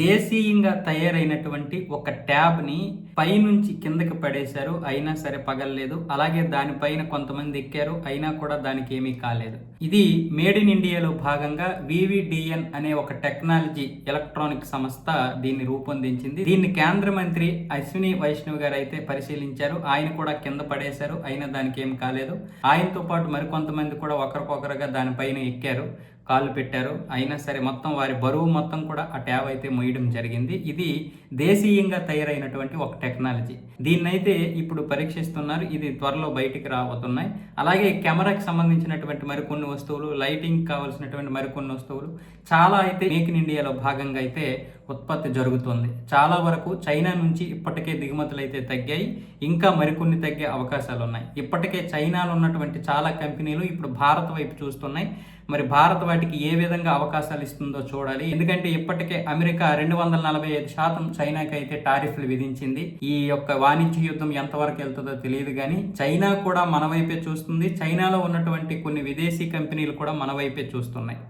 దేశీయంగా తయారైనటువంటి ఒక ట్యాబ్ని పైనుంచి కిందకి పడేశారు. అయినా సరే పగలలేదు. అలాగే దానిపైన కొంతమంది ఎక్కారు. అయినా కూడా దానికి ఏమీ కాలేదు. ఇది మేడ్ ఇన్ ఇండియాలో భాగంగా వివిడిఎన్ అనే ఒక టెక్నాలజీ ఎలక్ట్రానిక్ సంస్థ దీన్ని రూపొందించింది. దీన్ని కేంద్ర మంత్రి అశ్విని వైష్ణవ్ గారు అయితే పరిశీలించారు. ఆయన కూడా కింద పడేశారు. అయినా దానికి ఏం కాలేదు. ఆయనతో పాటు మరికొంతమంది కూడా ఒకరికొకరుగా దానిపైన ఎక్కారు. కాళ్ళు పెట్టారు. అయినా సరే మొత్తం వారి బరువు మొత్తం కూడా ఆ ట్యాబ్ అయితే మోయడం జరిగింది. ఇది దేశీయంగా తయారైనటువంటి ఒక టెక్నాలజీ. దీన్నైతే ఇప్పుడు పరీక్షిస్తున్నారు. ఇది త్వరలో బయటికి రాబోతున్నాయి. అలాగే కెమెరాకి సంబంధించినటువంటి మరికొన్ని వస్తువులు లైటింగ్ కావాల్సినటువంటి మరికొన్ని వస్తువులు చాలా అయితే మేక్ ఇన్ ఇండియాలో భాగంగా అయితే ఉత్పత్తి జరుగుతుంది. చాలా వరకు చైనా నుంచి ఇప్పటికే దిగుమతులు అయితే తగ్గాయి. ఇంకా మరికొన్ని తగ్గే అవకాశాలు ఉన్నాయి. ఇప్పటికే చైనాలో ఉన్నటువంటి చాలా కంపెనీలు ఇప్పుడు భారత్ వైపు చూస్తున్నాయి. మరి భారత్ వాటికి ఏ విధంగా అవకాశాలు ఇస్తుందో చూడాలి. ఎందుకంటే ఇప్పటికే అమెరికా రెండు వందల నలభై ఐదు శాతం చైనాకి అయితే టారిఫ్లు విధించింది. ఈ యొక్క వాణిజ్య యుద్ధం ఎంతవరకు వెళ్తుందో తెలియదు కానీ చైనా కూడా మన వైపే చూస్తుంది. చైనాలో ఉన్నటువంటి కొన్ని విదేశీ కంపెనీలు కూడా మన వైపే చూస్తున్నాయి.